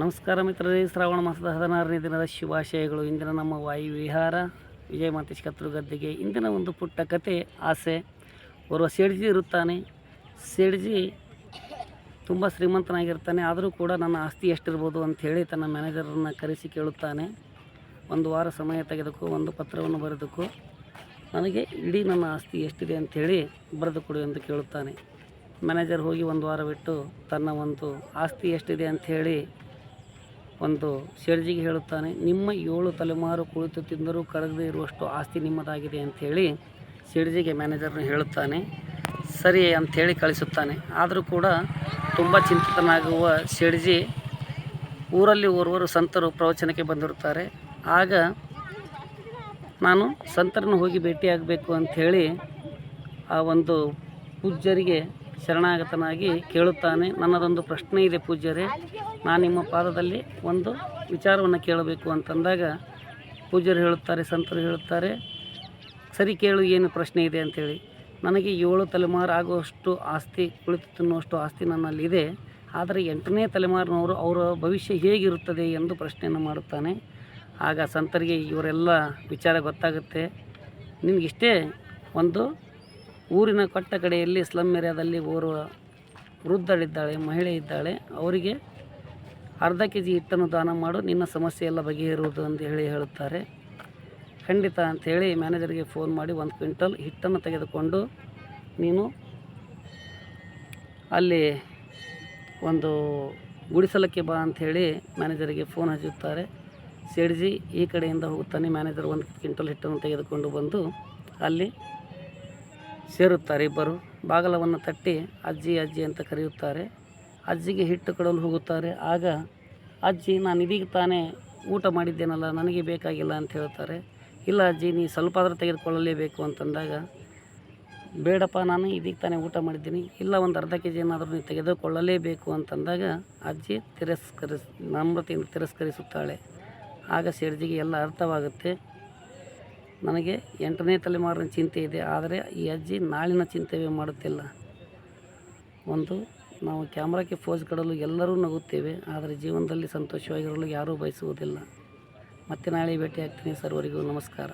ನಮಸ್ಕಾರ ಮಿತ್ರರೇ, ಶ್ರಾವಣ ಮಾಸದ ಹದಿನಾರನೇ ದಿನದ ಶುಭಾಶಯಗಳು. ಇಂದಿನ ನಮ್ಮ ವಾಯು ವಿಹಾರ ವಿಜಯ ಮಾತೇಶ್ ಕತ್ರು ಗದ್ದೆಗೆ ಇಂದಿನ ಒಂದು ಪುಟ್ಟ ಕತೆ, ಆಸೆ. ಓರ್ವ ಸೇಡ್ಜಿ ಇರುತ್ತಾನೆ. ಸೇಡ್ಜಿ ತುಂಬ ಶ್ರೀಮಂತನಾಗಿರ್ತಾನೆ, ಆದರೂ ಕೂಡ ನನ್ನ ಆಸ್ತಿ ಎಷ್ಟಿರ್ಬೋದು ಅಂಥೇಳಿ ತನ್ನ ಮ್ಯಾನೇಜರನ್ನು ಕರೆಸಿ ಕೇಳುತ್ತಾನೆ. ಒಂದು ವಾರ ಸಮಯ ತೆಗೆದುಕು, ಒಂದು ಪತ್ರವನ್ನು ಬರೆದುಕು. ನನಗೆ ಇಡೀ ನನ್ನ ಆಸ್ತಿ ಎಷ್ಟಿದೆ ಅಂಥೇಳಿ ಬರೆದು ಕೊಡು ಎಂದು ಕೇಳುತ್ತಾನೆ. ಮ್ಯಾನೇಜರ್ ಹೋಗಿ ಒಂದು ವಾರ ಬಿಟ್ಟು ತನ್ನ ಒಂದು ಆಸ್ತಿ ಎಷ್ಟಿದೆ ಅಂಥೇಳಿ ಒಂದು ಶೆಡ್ಜಿಗೆ ಹೇಳುತ್ತಾನೆ, ನಿಮ್ಮ ಏಳು ತಲೆಮಾರು ಕುಳಿತು ತಿಂದರೂ ಕರಗದೇ ಇರುವಷ್ಟು ಆಸ್ತಿ ನಿಮ್ಮದಾಗಿದೆ ಅಂಥೇಳಿ ಶೆಡ್ಜಿಗೆ ಮ್ಯಾನೇಜರ್ನ ಹೇಳುತ್ತಾನೆ. ಸರಿ ಅಂಥೇಳಿ ಕಳಿಸುತ್ತಾನೆ. ಆದರೂ ಕೂಡ ತುಂಬ ಚಿಂತಿತನಾಗುವ ಶೆಡ್ಜಿ ಊರಲ್ಲಿ ಓರ್ವರು ಸಂತರು ಪ್ರವಚನಕ್ಕೆ ಬಂದಿರುತ್ತಾರೆ. ಆಗ ನಾನು ಸಂತರನ್ನು ಹೋಗಿ ಭೇಟಿಯಾಗಬೇಕು ಅಂಥೇಳಿ ಆ ಒಂದು ಪೂಜ್ಯರಿಗೆ ಶರಣಾಗತನಾಗಿ ಕೇಳುತ್ತಾನೆ. ನನ್ನದೊಂದು ಪ್ರಶ್ನೆ ಇದೆ ಪೂಜ್ಯರೇ. ನಾನು ನಿಮ್ಮ ಪಾದದಲ್ಲಿ ಒಂದು ವಿಚಾರವನ್ನು ಕೇಳಬೇಕು ಅಂತಂದಾಗ ಪೂಜ್ಯರು ಹೇಳುತ್ತಾರೆ, ಸಂತರು ಹೇಳುತ್ತಾರೆ, ಸರಿ ಕೇಳು, ಏನು ಪ್ರಶ್ನೆ ಇದೆ? ಅಂತೇಳಿ. ನನಗೆ ಏಳು ತಲೆಮಾರು ಆಗುವಷ್ಟು ಆಸ್ತಿ ಕುಳಿತು ತಿನ್ನುವಷ್ಟು ಆಸ್ತಿ ನನ್ನಲ್ಲಿದೆ. ಆದರೆ ಎಂಟನೇ ತಲೆಮಾರಿನವರು ಅವರ ಭವಿಷ್ಯ ಹೇಗಿರುತ್ತದೆ ಎಂದು ಪ್ರಶ್ನೆಯನ್ನು ಮಾಡುತ್ತಾನೆ. ಆಗ ಸಂತರಿಗೆ ಇವರೆಲ್ಲ ವಿಚಾರ ಗೊತ್ತಾಗುತ್ತೆ. ನಿನಗಿಷ್ಟೇ? ಒಂದು ಊರಿನ ಕಟ್ಟ ಕಡೆಯಲ್ಲಿ ಸ್ಲಮ್ ಏರಿಯಾದಲ್ಲಿ ಓರ್ವ ವೃದ್ಧಳಿದ್ದಾಳೆ ಮಹಿಳೆ ಇದ್ದಾಳೆ. ಅವರಿಗೆ ಅರ್ಧ ಕೆ ಜಿ ಹಿಟ್ಟನ್ನು ದಾನ ಮಾಡು, ನಿನ್ನ ಸಮಸ್ಯೆ ಎಲ್ಲ ಬಗೆಹರುವುದು ಅಂತ ಹೇಳಿ ಹೇಳುತ್ತಾರೆ. ಖಂಡಿತ ಅಂಥೇಳಿ ಮ್ಯಾನೇಜರ್ಗೆ ಫೋನ್ ಮಾಡಿ ಒಂದು ಕ್ವಿಂಟಲ್ ಹಿಟ್ಟನ್ನು ತೆಗೆದುಕೊಂಡು ನೀನು ಅಲ್ಲಿ ಒಂದು ಗುಡಿಸಲಕ್ಕೆ ಬಾ ಅಂಥೇಳಿ ಮ್ಯಾನೇಜರಿಗೆ ಫೋನ್ ಹಚ್ಚುತ್ತಾರೆ. ಸೇಡ್ಜಿ ಈ ಕಡೆಯಿಂದ ಹೋಗುತ್ತಾನೆ. ಮ್ಯಾನೇಜರ್ ಒಂದು ಕ್ವಿಂಟಲ್ ಹಿಟ್ಟನ್ನು ತೆಗೆದುಕೊಂಡು ಬಂದು ಅಲ್ಲಿ ಸೇರುತ್ತಾರೆ ಇಬ್ಬರು. ಬಾಗಲವನ್ನು ತಟ್ಟಿ ಅಜ್ಜಿ ಅಜ್ಜಿ ಅಂತ ಕರೆಯುತ್ತಾರೆ. ಅಜ್ಜಿಗೆ ಹಿಟ್ಟು ಕೊಡಲು ಹೋಗುತ್ತಾರೆ. ಆಗ, ಅಜ್ಜಿ, ನಾನು ಇದೀಗ ತಾನೇ ಊಟ ಮಾಡಿದ್ದೇನಲ್ಲ, ನನಗೆ ಬೇಕಾಗಿಲ್ಲ ಅಂತ ಹೇಳ್ತಾರೆ. ಇಲ್ಲ ಅಜ್ಜಿ, ನೀ ಸ್ವಲ್ಪ ಆದರೂ ತೆಗೆದುಕೊಳ್ಳಲೇಬೇಕು ಅಂತಂದಾಗ, ಬೇಡಪ್ಪ, ನಾನು ಇದೀಗ ತಾನೇ ಊಟ ಮಾಡಿದ್ದೀನಿ. ಇಲ್ಲ, ಒಂದು ಅರ್ಧ ಕೆ ಜಿ ಏನಾದರೂ ನೀವು ತೆಗೆದುಕೊಳ್ಳಲೇಬೇಕು ಅಂತಂದಾಗ, ಅಜ್ಜಿ ತಿರಸ್ಕರಿಸ್, ನಮ್ರತೆಯಿಂದ ತಿರಸ್ಕರಿಸುತ್ತಾಳೆ. ಆಗ ಸೇರ್ಜಿಗೆ ಎಲ್ಲ ಅರ್ಥವಾಗುತ್ತೆ. ನನಗೆ ಎಂಟನೇ ತಲೆಮಾರಿನ ಚಿಂತೆ ಇದೆ, ಆದರೆ ಈ ಅಜ್ಜಿ ನಾಳಿನ ಚಿಂತೆಯೇ ಮಾಡುತ್ತಿಲ್ಲ. ಒಂದು, ನಾವು ಕ್ಯಾಮ್ರಾಕ್ಕೆ ಫೋಸ್ ಕೊಡಲು ಎಲ್ಲರೂ ನಗುತ್ತೇವೆ, ಆದರೆ ಜೀವನದಲ್ಲಿ ಸಂತೋಷವಾಗಿರಲು ಯಾರೂ ಬಯಸುವುದಿಲ್ಲ. ಮತ್ತೆ ನಾಳೆ ಭೇಟಿ ಆಗ್ತೀನಿ ಸರ್ವರಿಗೂ ನಮಸ್ಕಾರ.